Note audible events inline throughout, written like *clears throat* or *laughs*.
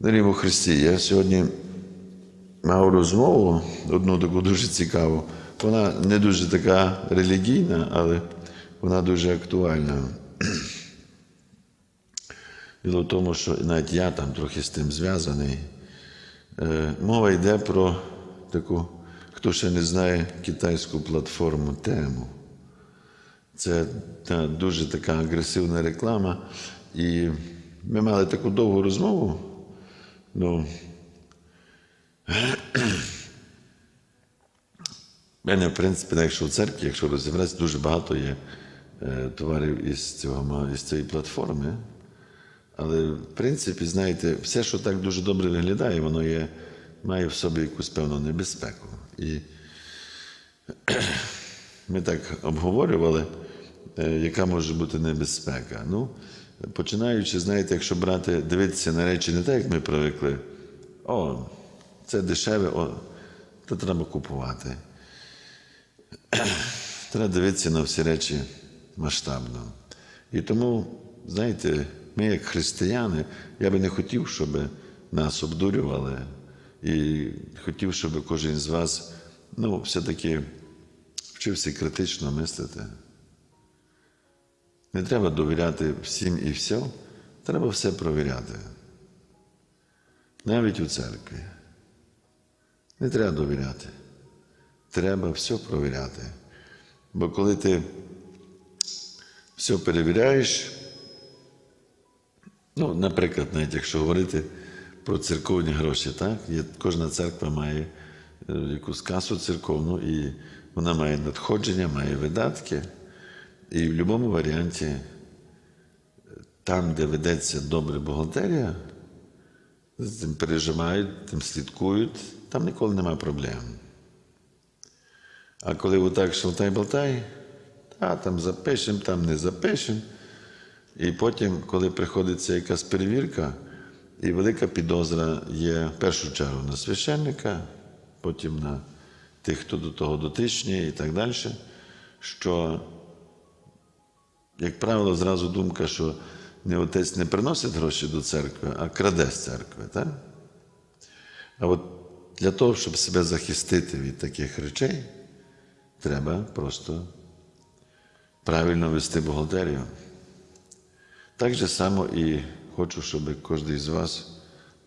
Дорімо Христі, я сьогодні мав розмову одну таку дуже цікаву. Вона не дуже така релігійна, але вона дуже актуальна. *clears throat* Діло в тому, що навіть я там трохи з тим зв'язаний. Е, Мова йде про таку, хто ще не знає китайську платформу тему. Це та, дуже така агресивна реклама. І ми мали таку довгу розмову. Ну, в мене, в принципі, якщо в церкві, якщо розібратися, дуже багато є е, товарів із, цього, із цієї платформи. Але, в принципі, знаєте, все, що так дуже добре виглядає, воно є, має в собі якусь певну небезпеку. І ми так обговорювали, е, яка може бути небезпека. Ну, починаючи, знаєте, якщо брати, дивитися на речі не так, як ми привикли, о, це дешеве, о, то треба купувати. *clears throat* Треба дивитися на всі речі масштабно. І тому, знаєте, ми, як християни, я би не хотів, щоб нас обдурювали, і хотів, щоб кожен з вас ну, все-таки вчився критично мислити. Не треба довіряти всім і все, треба все провіряти. Навіть у церкві. Не треба довіряти. Треба все провіряти. Бо коли ти все перевіряєш, ну, наприклад, навіть якщо говорити про церковні гроші, так? Кожна церква має е, якусь касу церковну, і вона має надходження, має видатки. І в будь-якому варіанті, е, там, де ведеться добре бухгалтерія, з тим переживають, тим слідкують, там ніколи немає проблем. А коли отак шалтай-болтай, та там запишемо, там не запишемо. І потім, коли приходиться якась перевірка, і велика підозра є в першу чергу на священника, потім на тих, хто до того дотичні і так далі, що, як правило, зразу думка, що не отець не приносить гроші до церкви, а краде з церкви. Так? А от для того, щоб себе захистити від таких речей, треба просто правильно вести бухгалтерію. Так же само і хочу, щоб кожен з вас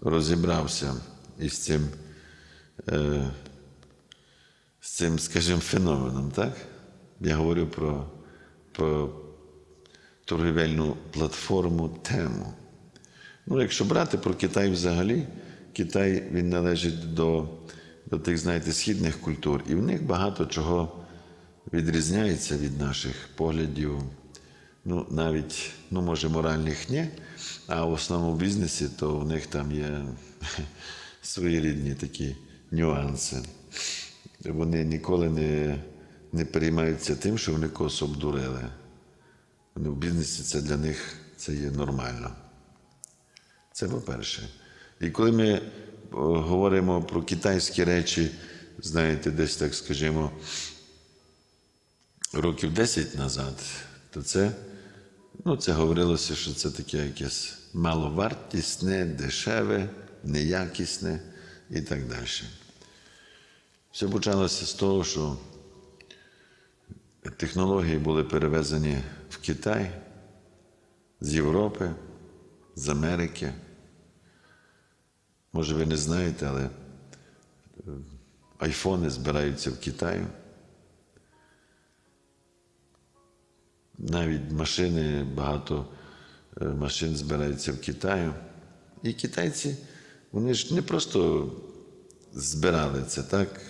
розібрався із цим, е, з цим, скажімо, феноменом. Так? Я говорю про, про торгівельну платформу тему. Ну, якщо брати про Китай взагалі, Китай він належить до, до тих, знаєте, східних культур, і в них багато чого відрізняється від наших поглядів. Ну, навіть, ну, може, моральних ні, а в основному бізнесі, то в них там є *laughs* своєрідні такі нюанси. Вони ніколи не, не переймаються тим, що вони когось обдурили. Вони в бізнесі це для них це є нормально. Це по-перше. І коли ми говоримо про китайські речі, знаєте, десь так скажімо, років 10 назад, то це, ну, це говорилося, що це таке якесь маловартісне, дешеве, неякісне і так далі. Все почалося з того, що технології були перевезені в Китай з Європи, з Америки. Може, ви не знаєте, але е, айфони збираються в Китаї. Навіть машини, багато е, машин збираються в Китаї. І китайці, вони ж не просто збирали це, так?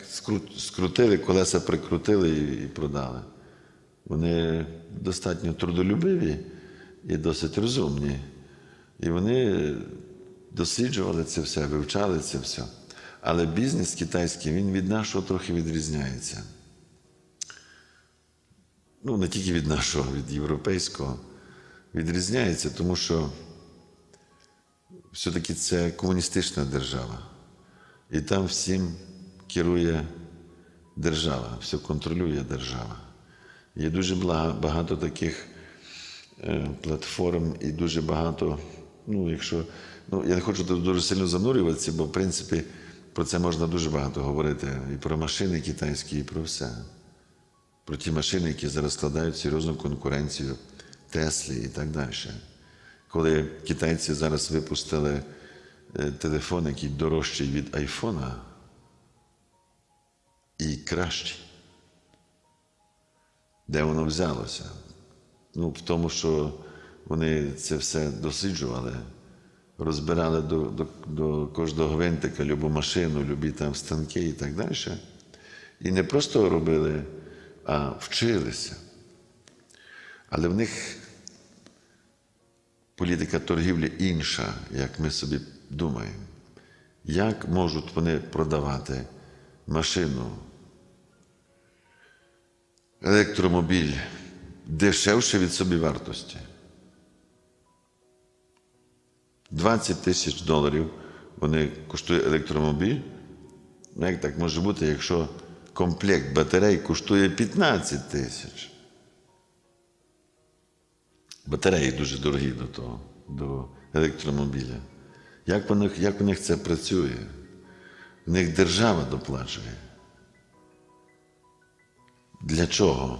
Скрутили, колеса прикрутили і продали. Вони достатньо трудолюбиві і досить розумні. І вони досліджували це все, вивчали це все. Але бізнес китайський він від нашого трохи відрізняється. Ну, не тільки від нашого, від європейського. Відрізняється, тому що все-таки це комуністична держава. І там всім керує держава, все контролює держава. Є дуже багато таких е, платформ і дуже багато, ну, якщо Ну, я не хочу тут дуже сильно занурюватися, бо в принципі про це можна дуже багато говорити. І про машини китайські, і про все. Про ті машини, які зараз складають серйозну конкуренцію Теслі і так далі. Коли китайці зараз випустили е, телефон, який дорожчий від айфона, і кращий. Де воно взялося? Ну, в тому, що вони це все досліджували, розбирали до, до, до кожного гвинтика любу машину, любі там станки і так далі. І не просто робили, а вчилися. Але в них політика торгівлі інша, як ми собі думаємо. Як можуть вони продавати машину, електромобіль дешевше від собівартості? 20 тисяч доларів вони коштує електромобіль. Ну, Як так може бути, якщо комплект батарей коштує 15 тисяч? Батареї дуже дорогі до того, до електромобіля. Як у них, як у них це працює? В них держава доплачує. Для чого?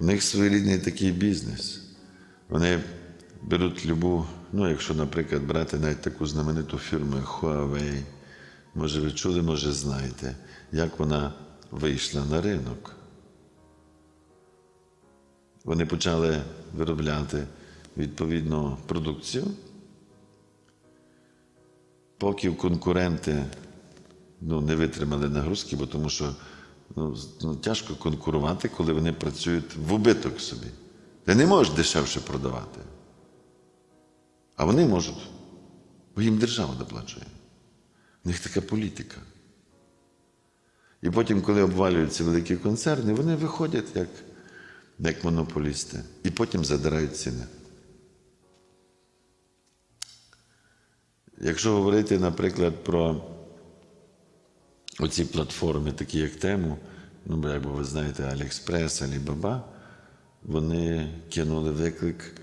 У них своєрідний такий бізнес. Вони беруть любу, ну, якщо, наприклад, брати навіть таку знамениту фірму Huawei, може ви чули, може знаєте, як вона вийшла на ринок. Вони почали виробляти відповідну продукцію, поки конкуренти ну, не витримали нагрузки, бо тому що ну, ну, тяжко конкурувати, коли вони працюють в убиток собі. Ти не можеш дешевше продавати. А вони можуть, бо їм держава доплачує. У них така політика. І потім, коли обвалюються великі концерни, вони виходять як, як монополісти і потім задирають ціни. Якщо говорити, наприклад, про оці платформи, такі як Тему, ну, бо, як ви знаєте, Аліекспрес, Алібаба, вони кинули виклик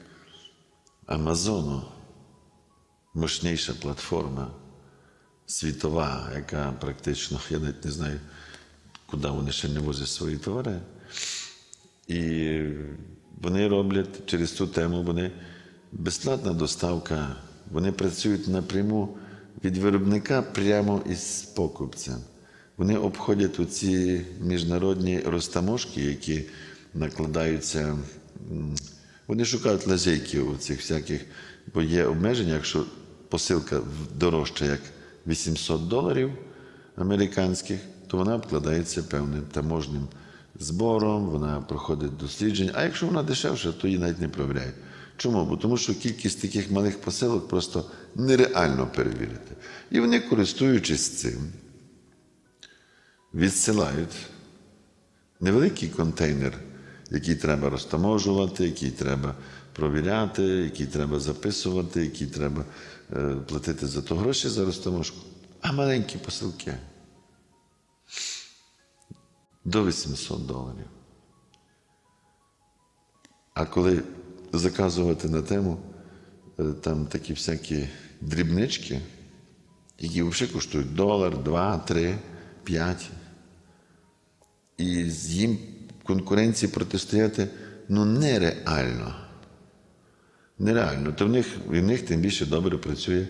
Амазону, мощніша платформа світова, яка практично, я навіть не знаю, куди вони ще не возять свої товари. І вони роблять через цю тему, вони безплатна доставка, вони працюють напряму від виробника прямо із покупцем. Вони обходять оці міжнародні розтаможки, які накладаються. Вони шукають лазейки у цих всяких, бо є обмеження, якщо посилка дорожча, як 800 доларів американських, то вона обкладається певним таможним збором, вона проходить дослідження. А якщо вона дешевша, то її навіть не перевіряють. Чому? Бо тому що кількість таких малих посилок просто нереально перевірити. І вони, користуючись цим, відсилають невеликий контейнер, який треба розтаможувати, який треба провіряти, який треба записувати, який треба е, платити за то гроші за розтаможку, а маленькі посилки до 800 доларів. А коли заказувати на тему, е, там такі всякі дрібнички, які взагалі коштують долар, два, три, п'ять. І з їм конкуренції протистояти ну нереально. Нереально. То в них, в них тим більше добре працює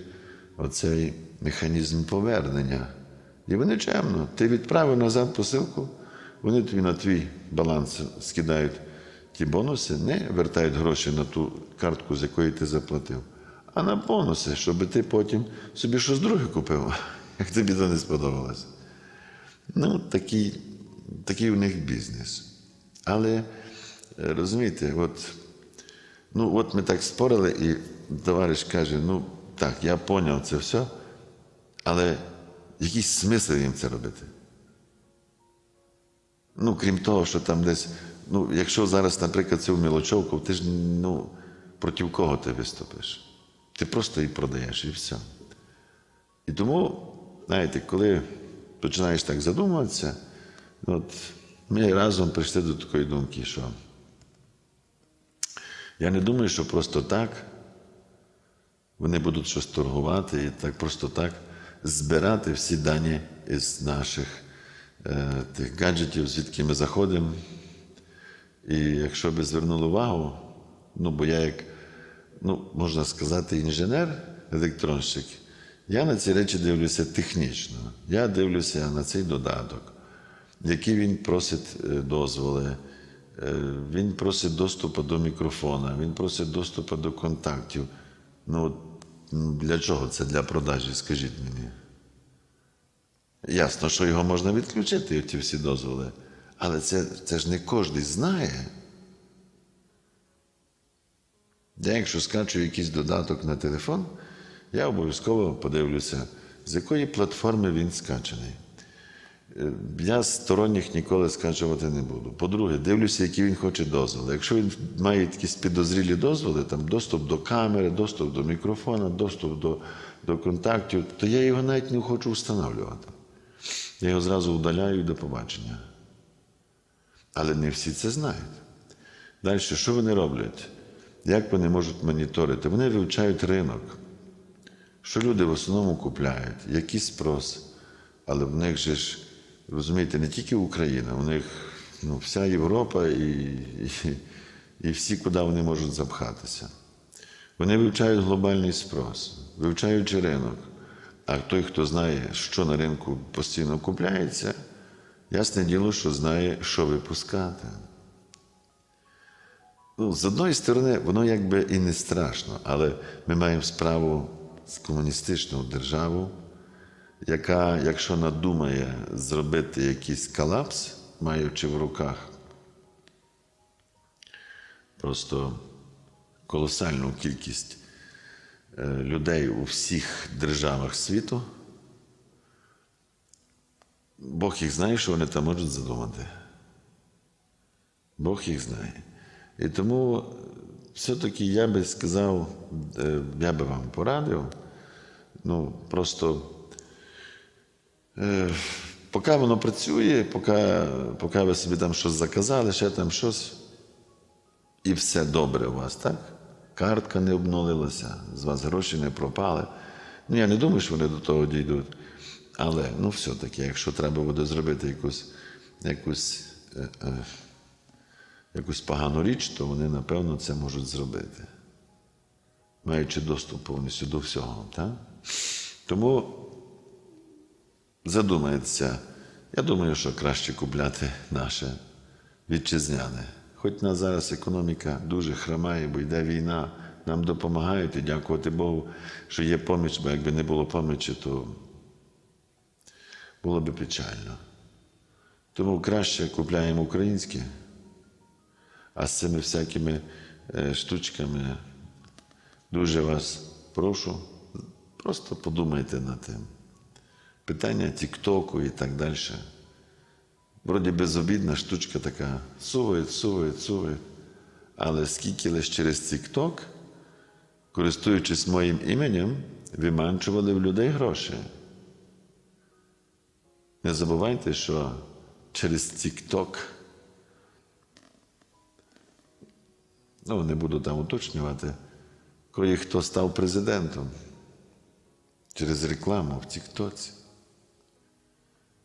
оцей механізм повернення. І вони чемно. Ти відправив назад посилку, вони тобі на твій баланс скидають ті бонуси, не вертають гроші на ту картку, з якої ти заплатив, а на бонуси, щоб ти потім собі щось друге купив, *laughs* як тобі то не сподобалось. Ну, такий, такий у них бізнес. Але е, розумієте, от, ну, от ми так спорили, і товариш каже: ну так, я поняв це все, але якийсь смисл їм це робити. Ну, крім того, що там десь, ну, якщо зараз, наприклад, це в Мілочовку, ти ж ну, проти кого ти виступиш? Ти просто її продаєш і все. І тому, знаєте, коли починаєш так задумуватися, от ми разом прийшли до такої думки, що я не думаю, що просто так вони будуть щось торгувати і так просто так збирати всі дані із наших е, тих гаджетів, звідки ми заходимо. І якщо би звернули увагу, ну бо я як, ну, можна сказати, інженер, електронщик, я на ці речі дивлюся технічно. Я дивлюся на цей додаток, які він просить е, дозволи. Е, Він просить доступу до мікрофона, він просить доступу до контактів. Ну, для чого це для продажі, скажіть мені? Ясно, що його можна відключити, ті всі дозволи. Але це, це ж не кожен знає. Я, якщо скачую якийсь додаток на телефон, я обов'язково подивлюся, з якої платформи він скачаний. Е, Я сторонніх ніколи скачувати не буду. По-друге, дивлюся, які він хоче дозволи. Якщо він має якісь підозрілі дозволи, там доступ до камери, доступ до мікрофона, доступ до, до контактів, то я його навіть не хочу встановлювати. Я його зразу удаляю до побачення. Але не всі це знають. Далі, що вони роблять? Як вони можуть моніторити? Вони вивчають ринок. Що люди в основному купляють, який спрос. Але в них же ж, розумієте, не тільки Україна, у них ну, вся Європа і, і, і всі, куди вони можуть запхатися. Вони вивчають глобальний спрос, вивчаючи ринок. А той, хто знає, що на ринку постійно купляється, ясне діло, що знає, що випускати. Ну, з одної сторони, воно якби і не страшно, але ми маємо справу з комуністичною державою, яка, якщо надумає зробити якийсь колапс, маючи в руках просто колосальну кількість е, людей у всіх державах світу, Бог їх знає, що вони там можуть задумати. Бог їх знає. І тому все-таки я би сказав, е, я би вам порадив, ну, просто е, поки воно працює, поки, поки ви собі там щось заказали, ще там щось, і все добре у вас, так? Картка не обнулилася, з вас гроші не пропали. Ну, я не думаю, що вони до того дійдуть. Але ну, все-таки, якщо треба буде зробити якусь, якусь, е, е, якусь погану річ, то вони, напевно, це можуть зробити, маючи доступ повністю до всього. Так? Тому задумається, я думаю, що краще купляти наше вітчизняне. Хоч на зараз економіка дуже хромає, бо йде війна, нам допомагають і дякувати Богу, що є поміч, бо якби не було помічі, то було би печально. Тому краще купляємо українське, а з цими всякими е, штучками дуже вас прошу, просто подумайте над тим. Питання Тіктоку і так далі. Вроді безобідна штучка така, сувають, сувають, сувають. Але скільки лише через Тікток, користуючись моїм іменем, виманчували в людей гроші. Не забувайте, що через TikTok, ну, не буду там уточнювати, коли хто став президентом через рекламу в Тіктоці.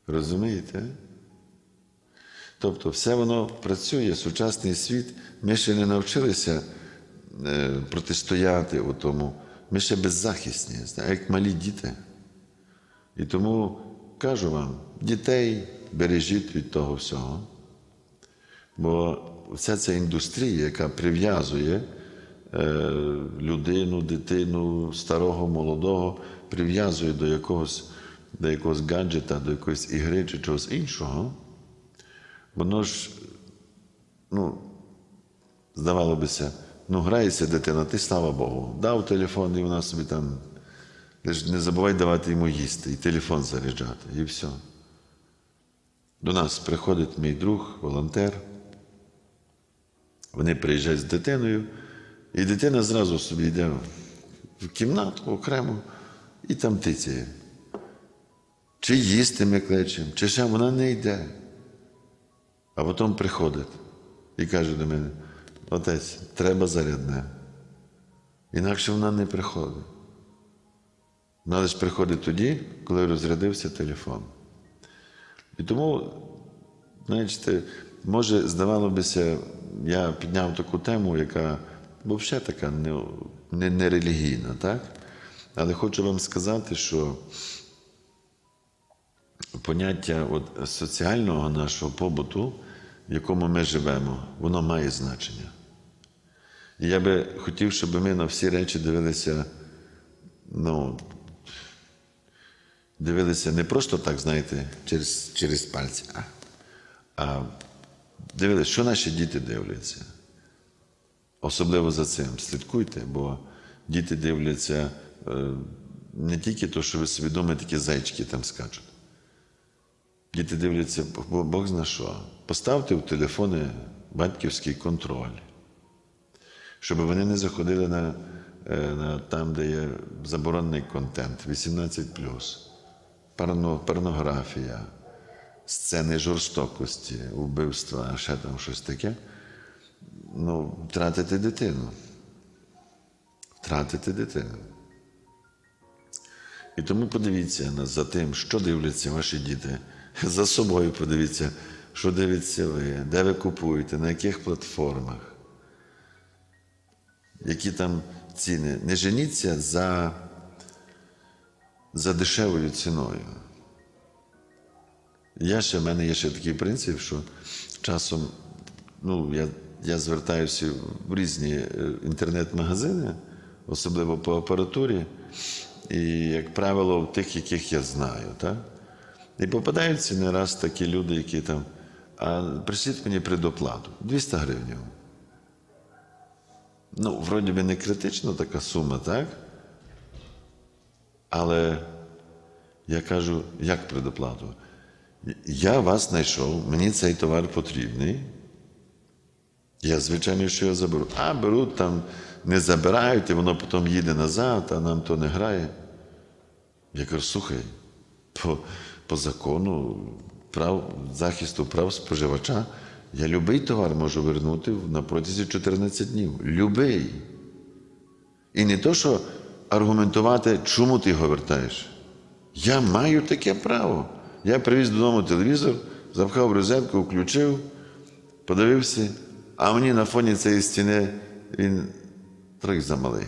Розумієте? Тобто все воно працює, сучасний світ. Ми ще не навчилися е, протистояти у тому. Ми ще беззахисні, як малі діти. І тому кажу вам, дітей бережіть від того всього. Бо вся ця індустрія, яка прив'язує е, людину, дитину, старого, молодого, прив'язує до якогось, до якогось гаджета, до якоїсь ігри чи чогось іншого, воно ж, ну, здавало бися, ну, грається дитина, ти слава Богу, дав телефон, і вона собі там. Лиш не забувай давати йому їсти і телефон заряджати, і все. До нас приходить мій друг, волонтер. Вони приїжджають з дитиною, і дитина зразу собі йде в кімнату окремо і там тицяє. Чи їсти ми кличемо, чи ще вона не йде. А потім приходить і каже до мене: отець, треба зарядне. Інакше вона не приходить. Вона лише приходить тоді, коли розрядився телефон. І тому, знаєте, може, здавало бися, я підняв таку тему, яка взагалі така не, не, не релігійна, так? Але хочу вам сказати, що поняття от, соціального нашого побуту, в якому ми живемо, воно має значення. І я би хотів, щоб ми на всі речі дивилися, ну, дивилися не просто так, знаєте, через, через пальці, а, а дивилися, що наші діти дивляться. Особливо за цим слідкуйте, бо діти дивляться е, не тільки то, що ви думаєте, такі зайчики там скачуть. Діти дивляться, Бог зна що. Поставте в телефони батьківський контроль, щоб вони не заходили на, е, на там, де є заборонений контент, 18 порно, порнографія, сцени жорстокості, вбивства, а ще там щось таке. Ну, втратити дитину. Втратити дитину. І тому подивіться за тим, що дивляться ваші діти. За собою подивіться, що дивиться ви, де ви купуєте, на яких платформах, які там ціни. Не женіться за, за дешевою ціною. Я ще, в мене є ще такий принцип, що часом ну, я, я звертаюся в різні е, інтернет-магазини, особливо по апаратурі, і, як правило, в тих, яких я знаю. Так? І попадаються не раз такі люди, які там, а прийшліть мені предоплату 200 гривень. Ну, вроді би не критична така сума, так? Але я кажу, як предоплату? Я вас знайшов, мені цей товар потрібний. Я, звичайно, що я заберу. А беруть там, не забирають, і воно потім їде назад, а нам то не грає. Я кажу, слухай, по, по закону прав, захисту прав споживача, я любий товар можу вернути на протязі 14 днів. Любий. І не то, що аргументувати, чому ти його вертаєш. Я маю таке право. Я привіз додому телевізор, запхав розетку, включив, подивився, а мені на фоні цієї стіни він трохи замалий.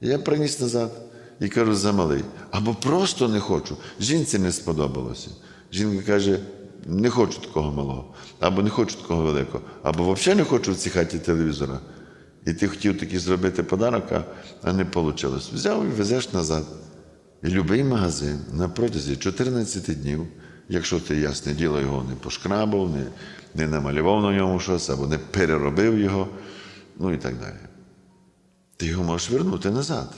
Я приніс назад і кажу, замалий. Або просто не хочу. Жінці не сподобалося. Жінка каже, не хочу такого малого, або не хочу такого великого, або взагалі не хочу в цій хаті телевізора. І ти хотів такий зробити подарок, а- не вийшло. Взяв і везеш назад. І любий магазин на протязі 14 днів, якщо ти, ясне діло, його не пошкрабав, не, не намалював на ньому щось, або не переробив його, ну і так далі. Ти його можеш вернути назад.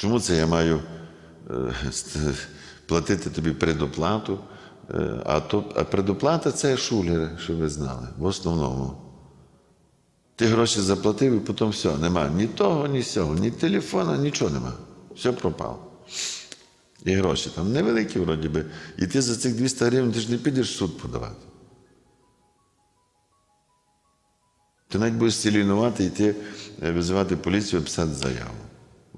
Чому це я маю е, платити тобі предоплату? Е, А, то, а предоплата це шулери, щоб ви знали, в основному. Ти гроші заплатив і потім все, нема ні того, ні сього, ні телефона, нічого нема. Все пропало. І гроші там невеликі, вроді би. І ти за цих 200 гривень ти ж не підеш в суд подавати. Ти навіть будеш цілінувати, йти е, визивати поліцію, писати заяву.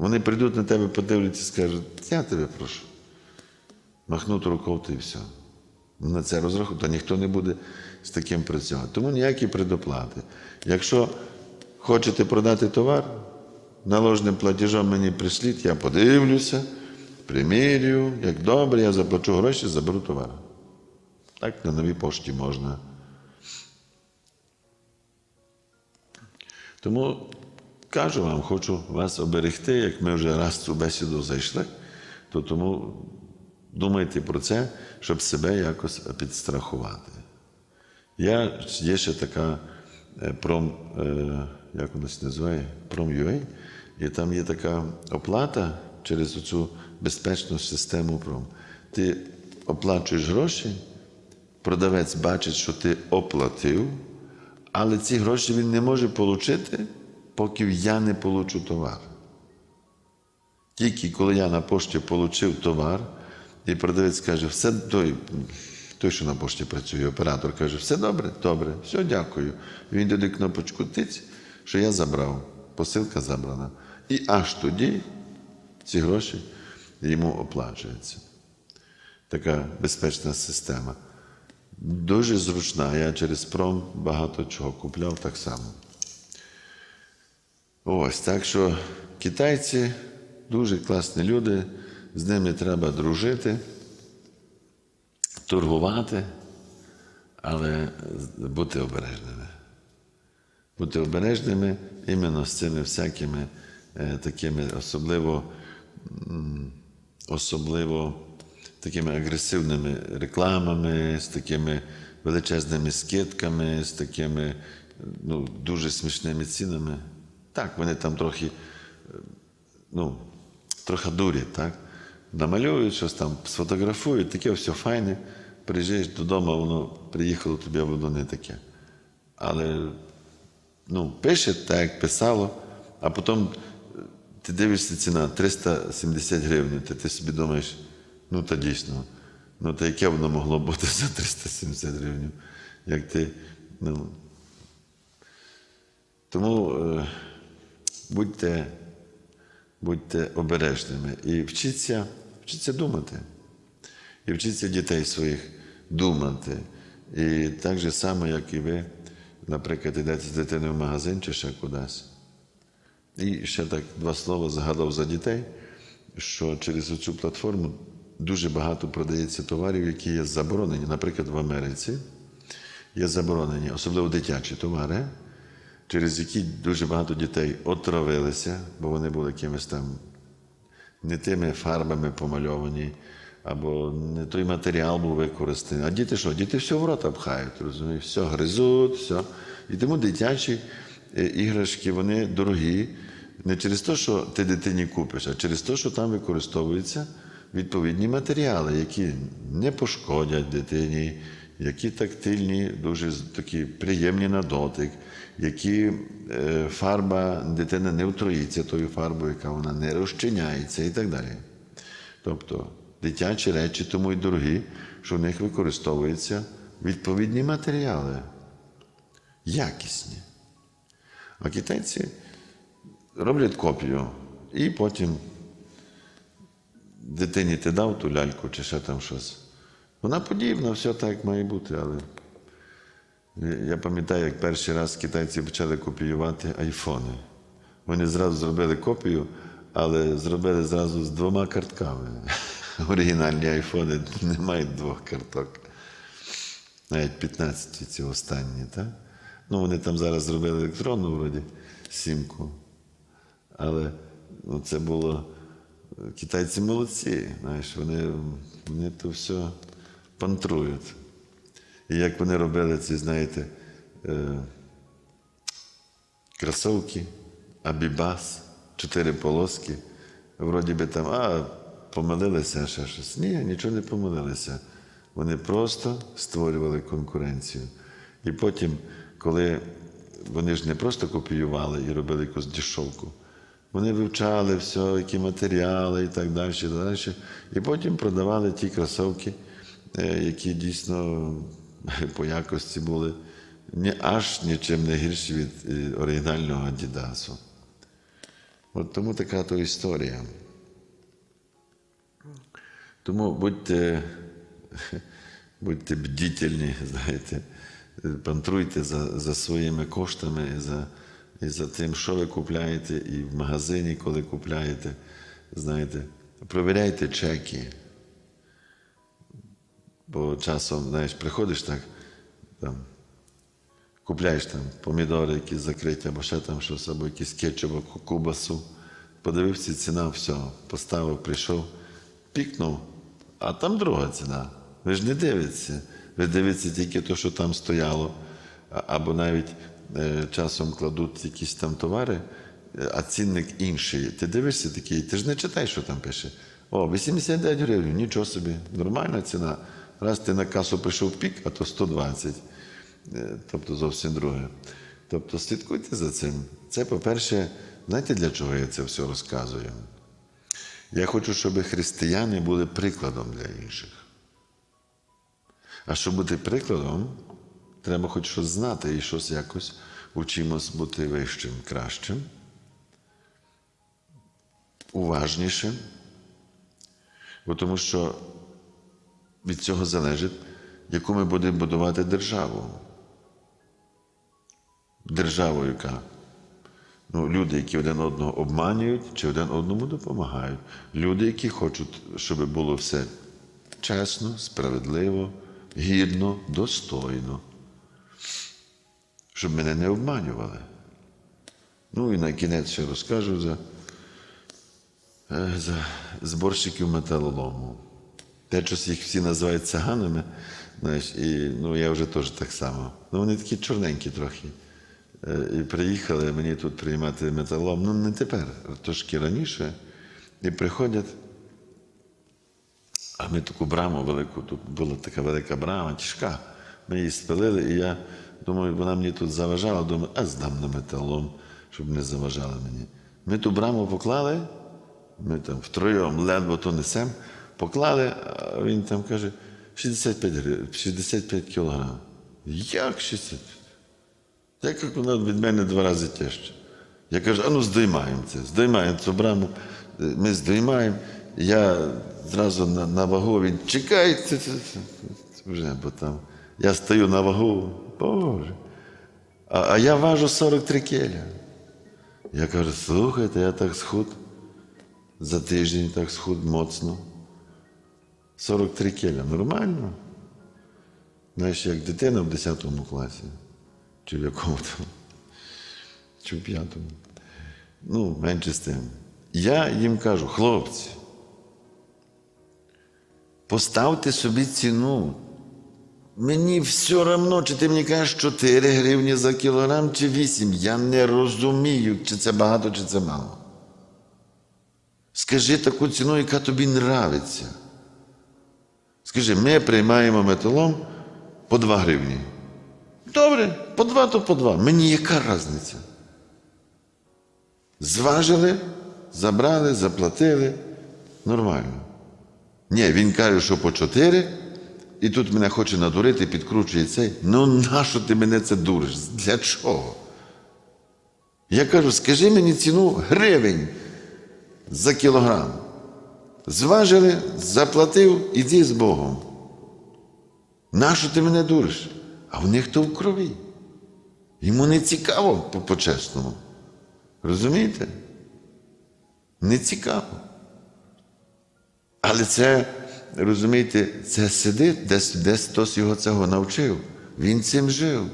Вони прийдуть на тебе, подивляться і скажуть, я тебе прошу. Махнути рукою і все. На це розрахунок, то ніхто не буде з таким працювати. Тому ніякі предоплати. Якщо хочете продати товар, наложним платежом мені присліть, я подивлюся, примірю, як добре, я заплачу гроші, заберу товар. Так на новій пошті можна. Тому кажу вам, хочу вас оберегти, як ми вже раз цю бесіду зайшли, то тому думайте про це, щоб себе якось підстрахувати. Я, є ще така е, пром, е, як вона це називає, Prom.ua, і там є така оплата через цю безпечну систему пром. Ти оплачуєш гроші, продавець бачить, що ти оплатив, але ці гроші він не може отримати, поки я не получу товар. Тільки коли я на пошті отримав товар, і продавець каже, все той, той, що на пошті працює, оператор каже, все добре, добре, все, дякую. Він туди кнопочку тиць, що я забрав, посилка забрана. І аж тоді ці гроші йому оплачуються. Така безпечна система. Дуже зручна. Я через пром багато чого купляв так само. Ось так що китайці дуже класні люди, з ними треба дружити, торгувати, але бути обережними. Бути обережними іменно з цими всякими е, такими особливо, особливо такими агресивними рекламами, з такими величезними скидками, з такими ну, дуже смішними цінами. Так, вони там трохи, е, ну, трохи дурять, так? Намалюють щось там, сфотографують, таке все файне. Приїжджаєш додому, воно приїхало тобі, а воно не таке. Але ну, пише так, як писало, а потім е, ти дивишся ціна 370 гривень, ти, ти собі думаєш, ну та дійсно, ну та яке воно могло бути за 370 гривень? Як ти, ну. Тому е, будьте, будьте обережними і вчіться, вчіться думати. І вчіться дітей своїх думати. І так же само, як і ви, наприклад, йдете з дитиною в магазин чи ще кудись. І ще так два слова згадав за дітей, що через цю платформу дуже багато продається товарів, які є заборонені. Наприклад, в Америці є заборонені, особливо дитячі товари, через які дуже багато дітей отравилися, бо вони були якимись там не тими фарбами помальовані, або не той матеріал був використаний. А діти що? Діти все в рота пхають, розумієш? Все гризуть, все. І тому дитячі е, іграшки, вони дорогі. Не через те, що ти дитині купиш, а через те, що там використовуються відповідні матеріали, які не пошкодять дитині, які тактильні, дуже такі приємні на дотик, які е, фарба дитина не втроїться тою фарбою, яка вона не розчиняється і так далі. Тобто дитячі речі тому й дорогі, що в них використовуються відповідні матеріали, якісні. А китайці роблять копію і потім дитині ти дав ту ляльку чи ще там щось. Вона подібна, все так має бути, але я пам'ятаю, як перший раз китайці почали копіювати айфони. Вони зразу зробили копію, але зробили зразу з двома картками. *laughs* Оригінальні айфони не мають двох карток. Навіть 15 ці останні, так? Ну, вони там зараз зробили електронну вроді сімку. Але ну, це було. Китайці молодці, знаєш, вони, вони то все пантрують. І як вони робили ці, знаєте, е, кросовки, абібас, чотири полоски. Вроді би там, а, помилилися ще щось. Ні, нічого не помилилися. Вони просто створювали конкуренцію. І потім, коли вони ж не просто копіювали і робили якусь дешевку, вони вивчали все, які матеріали і так далі. І, так далі. і потім продавали ті кросовки, які дійсно *laughs* по якості були не аж нічим не гірші від е, оригінального Адідасу. От тому така то історія. Тому будьте, *laughs* будьте бдітельні, *laughs* знаєте, пантруйте за, за своїми коштами, і за, і за тим, що ви купляєте, і в магазині, коли купляєте, знаєте, провіряйте чеки. Бо часом, знаєш, приходиш так, там, купляєш там помідори, якісь закриті, або ще там щось, або якийсь кетчуп, кубасу. Подивився ціна, все, поставив, прийшов, пікнув, а там друга ціна. Ви ж не дивитеся. Ви дивитеся тільки те, що там стояло, або навіть е, часом кладуть якісь там товари, а цінник інший. Ти дивишся такий, ти ж не читай, що там пише. О, 89 гривень, нічого собі, нормальна ціна. Раз ти на касу прийшов пік, а то 120. Е, Тобто зовсім друге. Тобто слідкуйте за цим. Це, по-перше, знаєте, для чого я це все розказую? Я хочу, щоб християни були прикладом для інших. А щоб бути прикладом, треба хоч щось знати і щось якось учимось бути вищим, кращим. уважніше, бо тому що від цього залежить, яку ми будемо будувати державу. Державу, яка ну, люди, які один одного обманюють чи один одному допомагають. Люди, які хочуть, щоб було все чесно, справедливо, гідно, достойно. Щоб мене не обманювали. Ну і на кінець ще розкажу за, е, за зборщиків металолому. Те, що їх всі називають циганами, знаєш, і ну, я вже теж так само. Ну, вони такі чорненькі трохи. Е, І приїхали мені тут приймати металолом. Ну, не тепер, трошки раніше. І приходять. А ми таку браму велику, тут була така велика брама, тяжка. Ми її спилили, і я думаю, вона мені тут заважала, думаю, а здам на металолом, щоб не заважала мені. Ми ту браму поклали, ми там втроєм ледве то несемо, поклали, а він там каже, 65 гривень, 65 кілограм. Як 65? Так як вона від мене два рази тяжче. Я кажу, а ну здіймаємо це, здіймаємо цю браму, ми здіймаємо. Я зразу на, на вагу, він чекай, це, це, це, це вже, бо там. Я стою на вагу, Боже. А, а я важу 43 келя. Я кажу, слухайте, я так схуд. За тиждень так схуд моцно. 43 келя. Нормально. Знаєш, як дитина в 10 класі. Чи в якому там, чи в п'ятому. Ну, менше з тим. Я їм кажу, хлопці, поставте собі ціну. Мені все одно, чи ти мені кажеш 4 гривні за кілограм, чи 8. Я не розумію, чи це багато, чи це мало. Скажи таку ціну, яка тобі нравиться. Скажи, ми приймаємо металом по 2 гривні. Добре, по 2 то по 2. Мені яка різниця? Зважили, забрали, заплатили. Нормально. Ні, він каже, що по 4, і тут мене хоче надурити, підкручує цей. Ну нащо ти мене це дуриш? Для чого? Я кажу, скажи мені ціну гривень за кілограм. Зважили, заплатив, іди з Богом. Нащо ти мене дуриш? А в них то в крові. Йому не цікаво по- по-чесному. Розумієте? Не цікаво. Але це, розумієте, це сидить, десь, десь хтось його цього навчив. Він цим жив.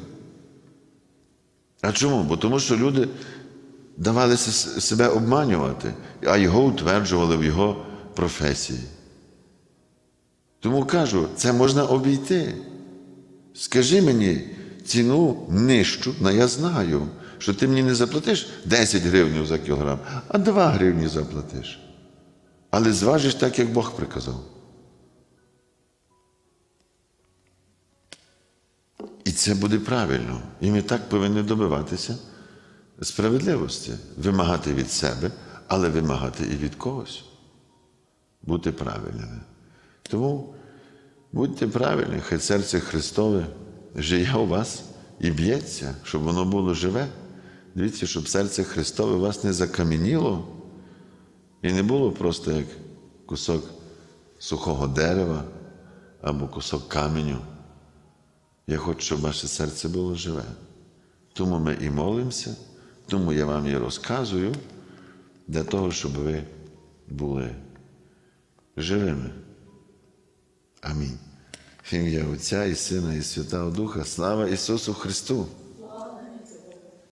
А чому? Бо тому що люди давалися себе обманювати, а його утверджували в його професії. Тому кажу, це можна обійти. Скажи мені ціну нижчу, на я знаю, що ти мені не заплатиш 10 гривень за кілограм, а 2 гривні заплатиш. Але зважиш так, як Бог приказав. І це буде правильно. І ми так повинні добиватися справедливості, вимагати від себе, але вимагати і від когось. Бути правильними. Тому будьте правильні, хай серце Христове жиє у вас і б'ється, щоб воно було живе. Дивіться, щоб серце Христове у вас не закам'яніло і не було просто як кусок сухого дерева або кусок каменю. Я хочу, щоб ваше серце було живе. Тому ми і молимося, тому я вам і розказую, для того, щоб ви були живими. Амінь. В ім'я Отця і Сина, і Святого Духа. Слава Ісусу Христу!